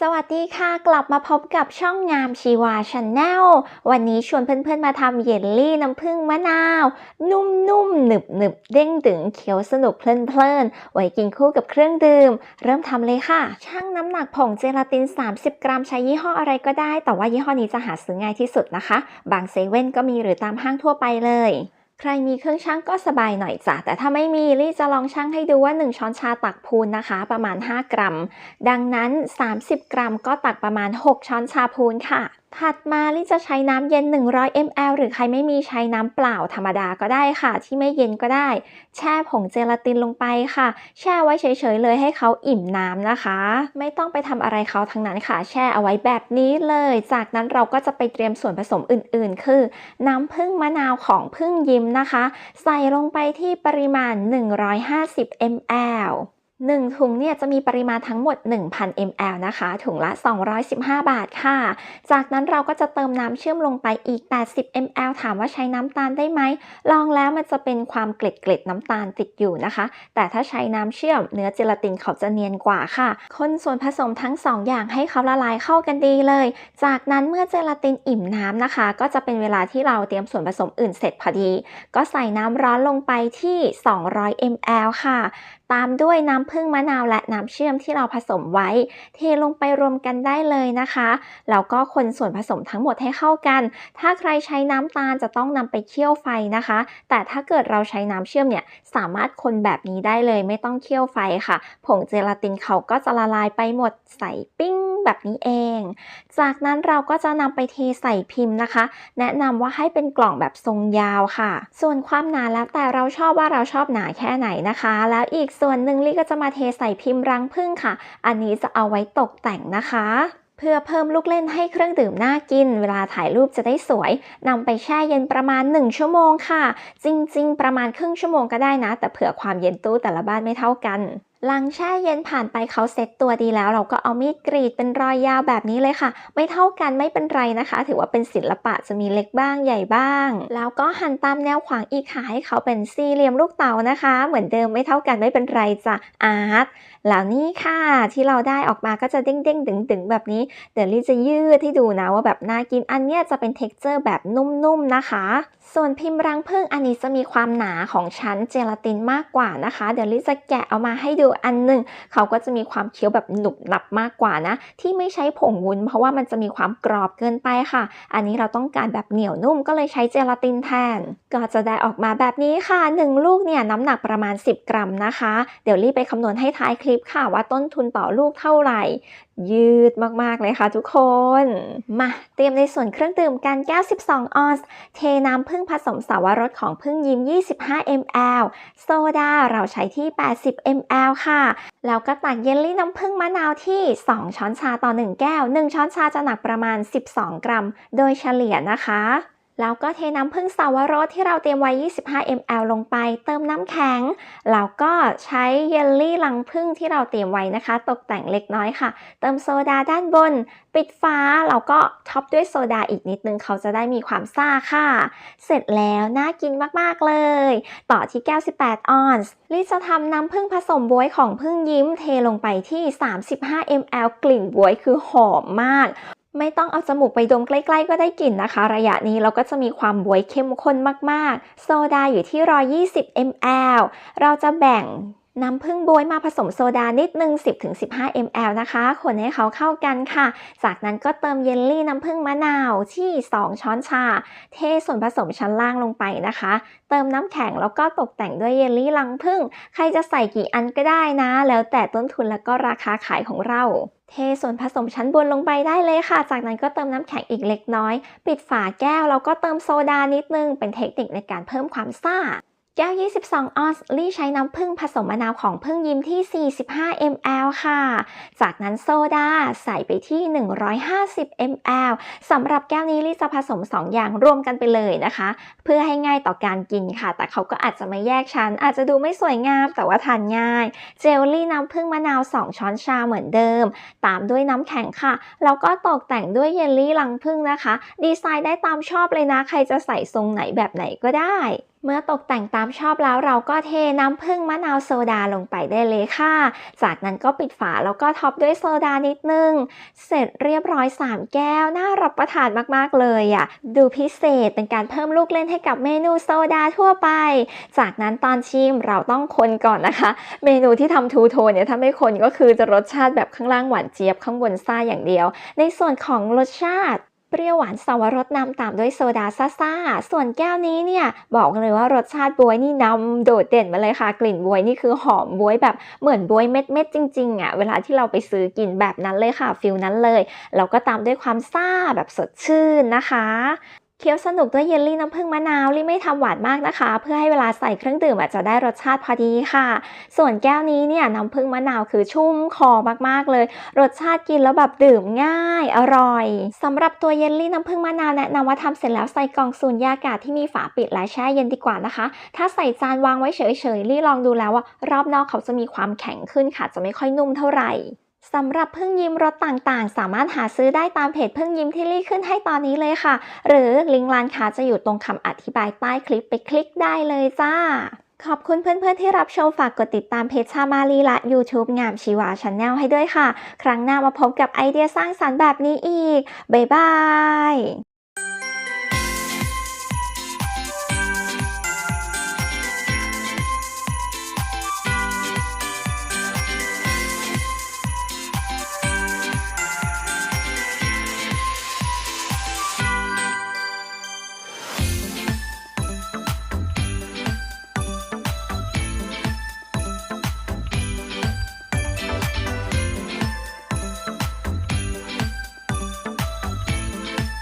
สวัสดีค่ะ กลับมาพบกับช่องงามชีวาชาแนลวันนี้ชวนเพื่อนๆมาทำเยลลี่น้ำผึ้งมะนาว นุ่มๆหนึบๆเด้งดึงเคี้ยวสนุกเพลินๆไว้กินคู่กับเครื่องดื่ม เริ่มทำเลยค่ะช่างน้ำหนักผงเจลาติน 30 กรัมใช้ยี่ห้ออะไรก็ได้ แต่ว่ายี่ห้อนี้จะหาซื้อง่ายที่สุดนะคะ บางเซเว่นก็มีหรือตามห้างทั่วไปเลย ใครมีเครื่องชั่งก็สบายหน่อยจ้ะ แต่ถ้าไม่มีลี่จะลองชั่งให้ดูว่า 1 ช้อนชาตักพูนนะคะ ประมาณ 5 กรัม ดังนั้น 30 กรัมก็ตักประมาณ 6 ช้อนชาพูนค่ะ ถัดมาลี่จะใช้น้ำเย็น 100 ml หรือใครไม่มีใช้น้ำเปล่าธรรมดาก็ได้ค่ะ ที่ไม่เย็นก็ได้ แช่ผงเจลาตินลงไปค่ะ แช่ไว้เฉยๆเลยให้เขาอิ่มน้ำนะคะ ไม่ต้องไปทำอะไรเขาทั้งนั้นค่ะ แช่เอาไว้แบบนี้เลย จากนั้นเราก็จะไปเตรียมส่วนผสมอื่นๆ คือ น้ำผึ้งมะนาวของพึ่งยิ้มนะคะ ใส่ลงไปที่ปริมาณ 150 ml 1 ถุงเนี่ยจะมีปริมาณทั้งหมด 1,000 ml นะคะ ถุงละ 215 บาทค่ะ จากนั้นเราก็จะเติมน้ำเชื่อมลงไปอีก 80 ml ถามว่าใช้น้ำตาลได้ไหม ลองแล้วมันจะเป็นความเกล็ดเกล็ดน้ำตาลติดอยู่นะคะ แต่ถ้าใช้น้ำเชื่อมเนื้อเจลาตินเขาจะเนียนกว่าค่ะ คนส่วนผสมทั้ง 2 อย่างให้เขาละลายเข้ากันดีเลย จากนั้นเมื่อเจลาตินอิ่มน้ำนะคะ ก็จะเป็นเวลาที่เราเตรียมส่วนผสมอื่นเสร็จพอดี ก็ใส่น้ำร้อนลงไปที่ 200 ml ค่ะ ตามด้วยน้ำผึ้งมะนาวและน้ำเชื่อมที่เราผสมไว้ เทลงไปรวมกันได้เลยนะคะแล้วก็คนส่วนผสมทั้งหมดให้เข้ากัน ถ้าใครใช้น้ำตาลจะต้องนำไปเคี่ยวไฟนะคะ แต่ถ้าเกิดเราใช้น้ำเชื่อมเนี่ยสามารถคนแบบนี้ได้เลยไม่ต้องเคี่ยวไฟค่ะ ผงเจลาตินเขาก็จะละลายไปหมดใส่ปิ้ง แบบนี้เอง จากนั้นเราก็จะนำไปเทใส่พิมพ์นะคะ แนะนำว่าให้เป็นกล่องแบบทรงยาวค่ะ ส่วนความหนาแล้วแต่เราชอบว่าเราชอบหนาแค่ไหนนะคะ แล้วอีกส่วนหนึ่งลี่ก็จะมาเทใส่พิมพ์รังผึ้งค่ะ อันนี้จะเอาไว้ตกแต่งนะคะเพื่อเพิ่มลูกเล่นให้เครื่องดื่มน่ากิน เวลาถ่ายรูปจะได้สวยนำไปแช่เย็นประมาณ 1 ชั่วโมงค่ะ จริง ๆ ประมาณครึ่งชั่วโมงก็ได้นะ แต่เผื่อความเย็นตู้แต่ละบ้านไม่เท่ากัน หลังแช่เย็นผ่านไปเขาเซ็ตตัวดีแล้ว เราก็เอามีดกรีดเป็นรอยยาวแบบนี้เลยค่ะ ไม่เท่ากันไม่เป็นไรนะคะ ถือว่าเป็นศิลปะจะมีเล็กบ้างใหญ่บ้าง แล้วก็หั่นตามแนวขวางอีกค่ะให้เขาเป็นสี่เหลี่ยมลูกเต๋านะคะ เหมือนเดิมไม่เท่ากันไม่เป็นไรจ้ะอาร์ตแล้วนี่ค่ะที่เราได้ออกมาก็จะเด้งเด้งดึงดึงแบบนี้ เดี๋ยวลี่จะยืดให้ดูนะว่าแบบน่ากินอันเนี้ยจะเป็น t e x t อร์แบบนุ่มๆนะคะ ส่วนพิมพ์รังผึ้งอันนี้จะมีความหนาของชั้นเจลาตินมากกว่านะคะ เดี๋ยวลิจะแกะเอามาให้ดูอันหนึ่งเขาก็จะมีความเคี้ยวแบบหนุบหนับมากกว่านะ ที่ไม่ใช้ผงวุ้น เพราะว่ามันจะมีความกรอบเกินไปค่ะ อันนี้เราต้องการแบบเหนียวนุ่มก็เลยใช้เจลาตินแทน ก็จะได้ออกมาแบบนี้ค่ะ 1 ลูกเนี่ยน้ำหนักประมาณ 10 กรัมนะคะ เดี๋ยวรีบไปคำนวณให้ท้ายคลิปค่ะ ว่าต้นทุนต่อลูกเท่าไหร่ยืดมากๆเลยค่ะทุกคน มาเตรียมในส่วนเครื่องดื่มกันแก้ว 12 ออนซ์เทน้ำผึ้งผสมสาวรสของพึ่งยิ้ม 25 ml โซดาเราใช้ที่ 80 ml ค่ะ แล้วก็ตักเยลลี่น้ำผึ้งมะนาวที่ 2 ช้อนชาต่อ 1 แก้ว 1 ช้อนชาจะหนักประมาณ 12 กรัม โดยเฉลี่ยนะคะ แล้วก็เทน้ำผึ้งสาวรสที่เราเตรียมไว้ 25 ml ลงไป เติมน้ำแข็ง แล้วก็ใช้เยลลี่รังผึ้งที่เราเตรียมไว้นะคะ ตกแต่งเล็กน้อยค่ะ เติมโซดาด้านบน ปิดฟ้า แล้วก็ท็อปด้วยโซดาอีกนิดนึง เขาจะได้มีความซ่าค่ะ เสร็จแล้ว น่ากินมาก ๆ เลย ต่อที่แก้ว 18 ออนซ์ลิจะทำน้ำผึ้งผสมบวยของพึ่งยิ้มเทลงไปที่ 35 ml กลิ่นบวยคือหอมมาก ไม่ต้องเอาจมูกไปดมใกล้ ๆ ก็ได้กลิ่นนะคะ ระยะนี้เราก็จะมีความบวยเข้มข้นมากๆ โซดาอยู่ที่ 120 ml เราจะแบ่งน้ำผึ้งบวยมาผสมโซดานิดนึง 10-15 ml นะคะ คนให้เขาเข้ากันค่ะ จากนั้นก็เติมเยลลี่น้ำผึ้งมะนาวที่ 2 ช้อนชา เทส่วนผสมชั้นล่างลงไปนะคะ เติมน้ำแข็งแล้วก็ตกแต่งด้วยเยลลี่รังผึ้ง ใครจะใส่กี่อันก็ได้นะ แล้วแต่ต้นทุนแล้วก็ราคาขายของเรา เทส่วนผสมชั้นบนลงไปได้เลยค่ะ จากนั้นก็เติมน้ำแข็งอีกเล็กน้อย ปิดฝาแก้วแล้วก็เติมโซดานิดนึง เป็นเทคนิคในการเพิ่มความซ่า แก้ว 22 ออนซ์ลี่ใช้น้ำผึ้งผสมมะนาวของพึ่งยิ้มที่ 45 ml ค่ะ จากนั้นโซดาใส่ไปที่ 150 ml สำหรับแก้วนี้ลี่จะผสม 2 อย่างรวมกันไปเลยนะคะ เพื่อให้ง่ายต่อการกินค่ะ แต่เขาก็อาจจะไม่แยกชั้น อาจจะดูไม่สวยงามแต่ว่าทานง่าย เจลลี่น้ำผึ้งมะนาว 2 ช้อนชาเหมือนเดิม ตามด้วยน้ำแข็งค่ะ แล้วก็ตกแต่งด้วยเยลลี่รังผึ้งนะคะ ดีไซน์ได้ตามชอบเลยนะ ใครจะใส่ทรงไหนแบบไหนก็ได้ เมื่อตกแต่งตามชอบแล้วเราก็เทน้ำผึ้งมะนาวโซดาลงไปได้เลยค่ะ จากนั้นก็ปิดฝาแล้วก็ท็อปด้วยโซดานิดนึง เสร็จเรียบร้อย 3 แก้ว น่ารับประทานมากๆเลยอะ ดูพิเศษเป็นการเพิ่มลูกเล่นให้กับเมนูโซดาทั่วไป จากนั้นตอนชิมเราต้องคนก่อนนะคะ เมนูที่ทำทูโทนเนี่ยถ้าไม่คนก็คือจะรสชาติแบบข้างล่างหวานเจี๊ยบข้างบนซ่าอย่างเดียว ในส่วนของรสชาติ ปรี้ยวหวานสวรสนำตามด้วยโซดาซ่าๆ ส่วนแก้วนี้เนี่ย บอกเลยว่ารสชาติบวยนี่นำโดดเด่นมาเลยค่ะ กลิ่นบวยนี่คือหอมบวยแบบเหมือนบวยเม็ดๆจริงๆอะ เวลาที่เราไปซื้อกินแบบนั้นเลยค่ะฟิลนั้นเลย แล้วก็ตามด้วยความซ่าแบบสดชื่นนะคะ เคี้ยวสนุกด้วยเยลลี่น้ำผึ้งมะนาวลี่ไม่ทำหวานมากนะคะ เพื่อให้เวลาใส่เครื่องดื่มอาจจะได้รสชาติพอดีค่ะ ส่วนแก้วนี้เนี่ยน้ำผึ้งมะนาวคือชุ่มคอมากๆเลย รสชาติกินแล้วแบบดื่มง่าย อร่อยสำหรับตัวเยลลี่น้ำผึ้งมะนาวแนะนำว่าทำเสร็จแล้วใส่กล่องสูญญากาศที่มีฝาปิดและแช่เย็นดีกว่านะคะ ถ้าใส่จานวางไว้เฉยๆลี่ลองดูแล้วว่ารอบนอกเขาจะมีความแข็งขึ้นค่ะจะไม่ค่อยนุ่มเท่าไหร่ สำหรับพึ่งยิ้มรสต่างๆ สามารถหาซื้อได้ตามเพจพึ่งยิ้มที่รีขึ้นให้ตอนนี้เลยค่ะ หรือลิงก์ร้านค้าจะอยู่ตรงคำอธิบายใต้คลิปไปคลิกได้เลยจ้า ขอบคุณเพื่อนๆที่รับชมฝากกดติดตามเพจชามาลีและ YouTube งามชีวาชาแนลให้ด้วยค่ะ ครั้งหน้ามาพบกับไอเดียสร้างสรรค์แบบนี้อีก บ๊ายบาย